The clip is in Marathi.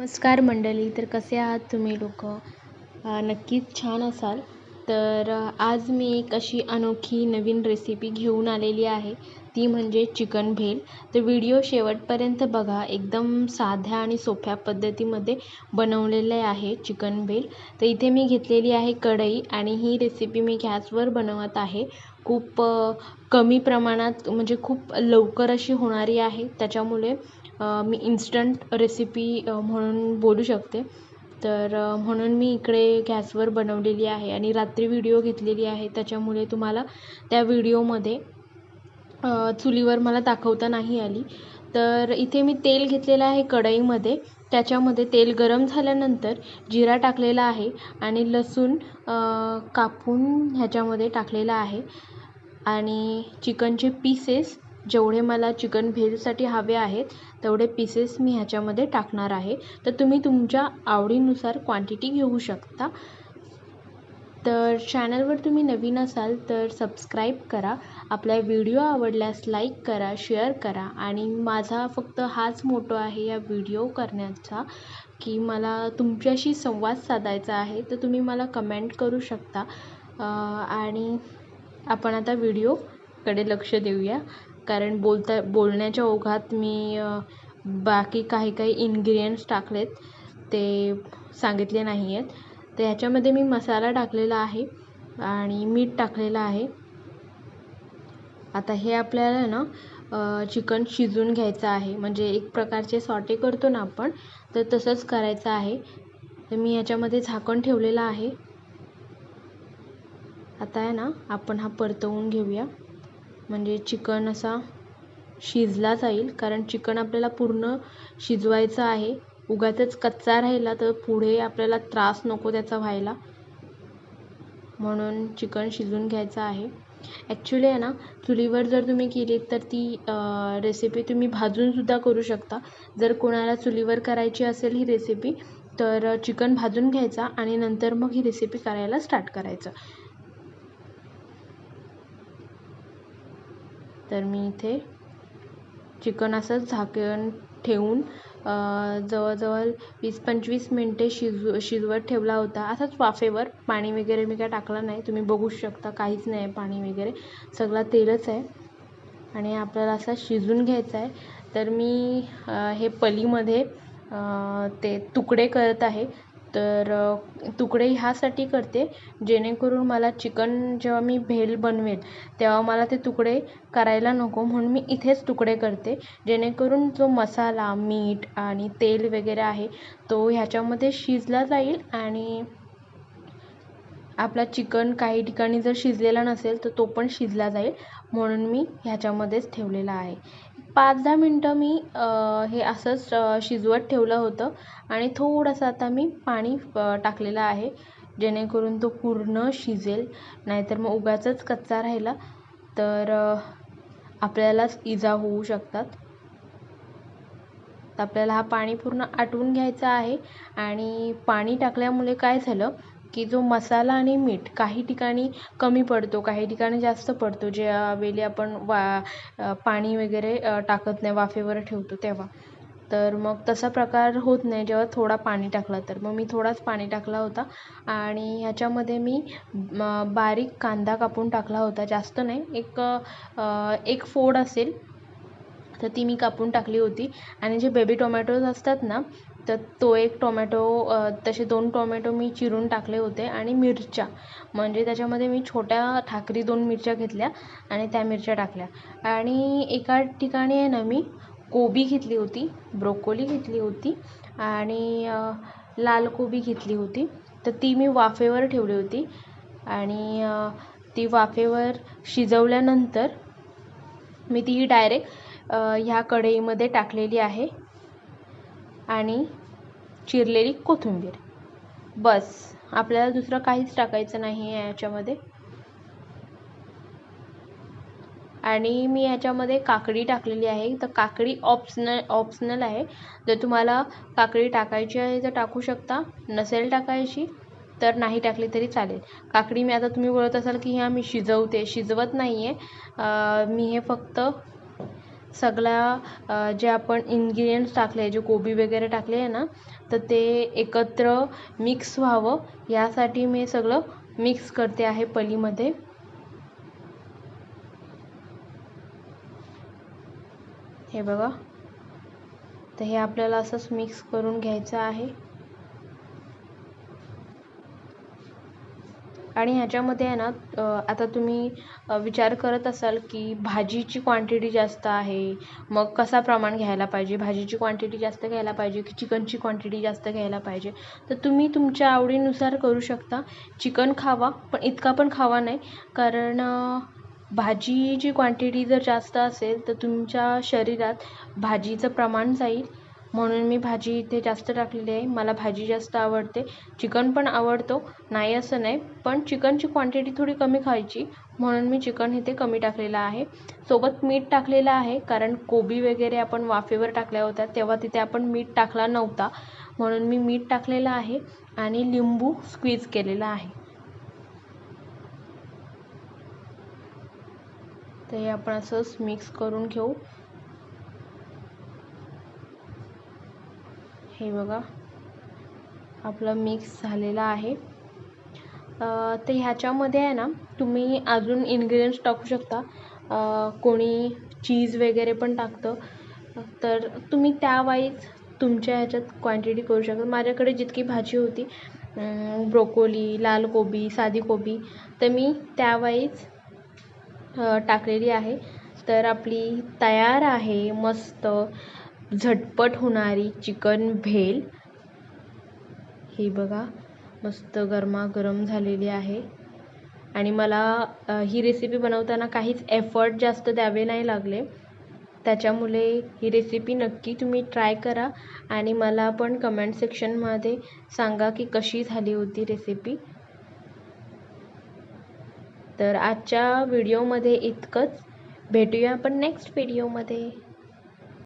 नमस्कार मंडळी तर कसे आहात तुम्ही लोक? नक्कीच छान असाल. तर आज मी एक अशी अनोखी नवीन रेसिपी घेऊन आलेली आहे. ती म्हणजे चिकन भेल. तर व्हिडिओ शेवटपर्यंत बघा. एकदम साध्या आणि सोप्या पद्धतीमध्ये बनवलेले आहे चिकन भेल. तर इथे मी घेतलेली आहे कढई आणि ही रेसिपी मी गॅसवर बनवत आहे. खूप कमी प्रमाणात म्हणजे खूप लवकर अशी होणारी आहे. त्याच्यामुळे मी इन्स्टंट रेसिपी म्हणून बोलू शकते. तर म्हणून मी इकडे गॅसवर बनवलेली आहे आणि रात्री व्हिडिओ घेतलेली आहे. त्याच्यामुळे तुम्हाला त्या व्हिडिओमध्ये चुलीवर मला दाखवता नाही आली. तर इथे मी तेल घेतलेलं आहे कढईमध्ये. त्याच्यामध्ये तेल गरम झाल्यानंतर जिरा टाकलेला आहे आणि लसूण कापून ह्याच्यामध्ये टाकलेला आहे. आणि चिकनचे पीसेस जेवढे मला चिकन भेलसाठी हवे आहेत तेवढे पीसेस मी ह्याच्यामध्ये टाकणार आहे. तर तुम्ही तुमच्या आवडीनुसार क्वांटिटी घेऊ शकता. तर चॅनलवर तुम्ही नवीन असाल तर सबस्क्राईब करा. आपला व्हिडिओ आवडल्यास लाईक करा शेअर करा. आणि माझा फक्त हाच मोटो आहे या व्हिडिओ करण्याचा की मला तुमच्याशी संवाद साधायचा आहे. तर तुम्ही मला कमेंट करू शकता. आणि आपण आता व्हिडिओकडे लक्ष देऊया. कारण बोलता बोलण्याच्या ओघात मी बाकी काही काही इन्ग्रिडियंट्स टाकलेत ते सांगितले नाही आहेत तर ह्याच्यामध्ये मी मसाला टाकलेला आहे आणि मीठ टाकलेलं आहे. आता हे आपल्याला ना चिकन शिजून घ्यायचं आहे. म्हणजे एक प्रकारचे सॉटे करतो ना आपण तर तसंच करायचं आहे. तर मी याच्यामध्ये झाकण ठेवलेलं आहे. आता आहे ना आपण हा परतवून घेऊया. म्हणजे चिकन असा शिजला जाईल कारण चिकन आपल्याला पूर्ण शिजवायचं आहे. उगाचच कच्चा राहिला तर पुढे आपल्याला त्रास नको त्याचा व्हायला. म्हणून चिकन शिजून घ्यायचं आहे. ॲक्च्युली आहे ना चुलीवर जर तुम्ही केली तर ती रेसिपी तुम्ही भाजूनसुद्धा करू शकता. जर कोणाला चुलीवर करायची असेल ही रेसिपी तर चिकन भाजून घ्यायचा आणि नंतर मग ही रेसिपी करायला स्टार्ट करायचं. तर मी इथे चिकन असंच झाकण ठेवून जवळजवळ वीस पंचवीस मिनटे शिजव शिजवत ठेवला होता. असाच वाफेवर पाणी वगैरे मी काय टाकलं नाही. तुम्ही बघू शकता काहीच नाही आहे पाणी वगैरे. सगळा तेलच आहे. आणि आपल्याला असा शिजून घ्यायचा आहे. तर मी हे पलीमध्ये ते तुकडे करत आहे. तर तुकडे ह्यासाठी करते जेणेकरून मला चिकन जेव्हा मी भेल बनवेल तेव्हा मला ते तुकडे करायला नको म्हणून मी इथेच तुकडे करते. जेणेकरून जो मसाला मीठ आणि तेल वगैरे आहे तो ह्याच्यामध्ये शिजला जाईल आणि आपला चिकन काही ठिकाणी जर शिजलेला नसेल तर तो पण शिजला जाईल. म्हणून मी ह्याच्यामध्येच ठेवलेला आहे. पाच दहा मिनटं मी हे असंच शिजवत ठेवलं होतं आणि थोडंसं आता मी पाणी टाकलेलं आहे जेणेकरून तो पूर्ण शिजेल. नाहीतर मग उगाचच कच्चा राहिला. तर आपल्यालाच इजा होऊ शकतात. तर आपल्याला हा पाणी पूर्ण आटवून घ्यायचा आहे आणि पाणी टाकल्यामुळे काय झालं? की जो मसाला आणि मीठ काही ठिकाणी कमी पडतो काही ठिकाणी जास्त पडतो. ज्यावेळी आपण वा पाणी वगैरे टाकत नाही वाफेवर ठेवतो तेव्हा. तर मग तसा प्रकार होत नाही. जेव्हा थोडा पाणी टाकला तर. मग मी थोडाच पाणी टाकला होता आणि ह्याच्यामध्ये मी बारीक कांदा कापून टाकला होता. जास्त नाही. एक एक फोड असेल तर ती मी कापून टाकली होती. आणि जे बेबी टोमॅटोज असतात ना तर तो एक टोमॅटो तसे दोन टोमॅटो मी चिरून टाकले होते आणि मिरच्या. म्हणजे त्याच्यामध्ये मी छोट्या ठाकरी दोन मिरच्या घेतल्या आणि त्या मिरच्या टाकल्या. आणि एका ठिकाणी आहे ना मी कोबी घेतली होती ब्रोकोली घेतली होती आणि लाल कोबी घेतली होती. तर ती मी वाफेवर ठेवली होती आणि ती वाफेवर शिजवल्यानंतर मी ती डायरेक्ट ह्या कढईमध्ये टाकलेली आहे. आणि चिरलेली कोथिंबीर. बस आपल्याला दुसरं काहीच टाकायचं नाही आहे याच्यामध्ये. आणि मी याच्यामध्ये काकडी टाकलेली आहे. तर काकडी ऑप्शनल ऑप्शनल आहे. जर तुम्हाला काकडी टाकायची आहे तर टाकू शकता. नसेल टाकायची तर नाही टाकली तरी चालेल. काकडी मी आता तुम्ही बोलत असाल की ह्या मी शिजवते. शिजवत नाही आहे मी हे फक्त सगळ्या जे आपण इन्ग्रिडियंट्स टाकले जे कोबी वगैरे टाकले आहे ना तर ते एकत्र मिक्स व्हावं. यासाठी मी सगळं मिक्स करते आहे पलीमध्ये. हे बघा. तर हे आपल्याला असंच मिक्स करून घ्यायचं आहे. आणि ह्याच्यामध्ये आहे ना आता तुम्ही विचार करत असाल की भाजीची क्वांटिटी जास्त आहे मग कसा प्रमाण घ्यायला पाहिजे? भाजीची क्वांटिटी जास्त घ्यायला पाहिजे की चिकनची क्वांटिटी जास्त घ्यायला पाहिजे? तर तुम्ही तुमच्या आवडीनुसार करू शकता. चिकन खावा पण इतका पण खावा नाही. कारण भाजीची क्वांटिटी जर जास्त असेल तर तुमच्या शरीरात भाजीचं प्रमाण जाईल. म्हणून मी भाजी इथे जास्त टाकलेली आहे. मला भाजी जास्त आवडते. चिकन पण आवडतो. नाही असं नाही. पण चिकनची क्वांटिटी थोडी कमी खायची. म्हणून मी चिकन इथे कमी टाकलेलं आहे. सोबत मीठ टाकलेलं आहे. कारण कोबी वगैरे आपण वाफेवर टाकल्या होत्या. तेव्हा तिथे आपण मीठ टाकला नव्हता. म्हणून मी मीठ टाकलेलं आहे आणि लिंबू स्क्वीज केलेला आहे. ते आपण असंच मिक्स करून घेऊ. हे बघा. आपलं मिक्स झालेलं आहे. तर ह्याच्यामध्ये आहे ना तुम्ही अजून इन्ग्रेडियंट्स टाकू शकता. कोणी चीज वगैरे पण टाकतं. तर तुम्ही त्यावाईज तुमच्या ह्याच्यात क्वांटिटी करू शकता. माझ्याकडे जितकी भाजी होती ब्रोकोली लाल कोबी साधी कोबी तर मी त्यावाईज टाकलेली आहे. तर आपली तयार आहे मस्त. झटपट होणारी चिकन भेल. ही बघा मस्त गरमागरम झालेली आहे. आणि मला ही रेसिपी बनवताना काहीच एफर्ट जास्त द्यावे नाही लागले. त्याच्यामुळे ही रेसिपी नक्की तुम्ही ट्राय करा आणि मला पण कमेंट सेक्शनमध्ये सांगा की कशी झाली होती रेसिपी तर आजच्या व्हिडिओमध्ये इतकंच. भेटूया आपण नेक्स्ट व्हिडिओमध्ये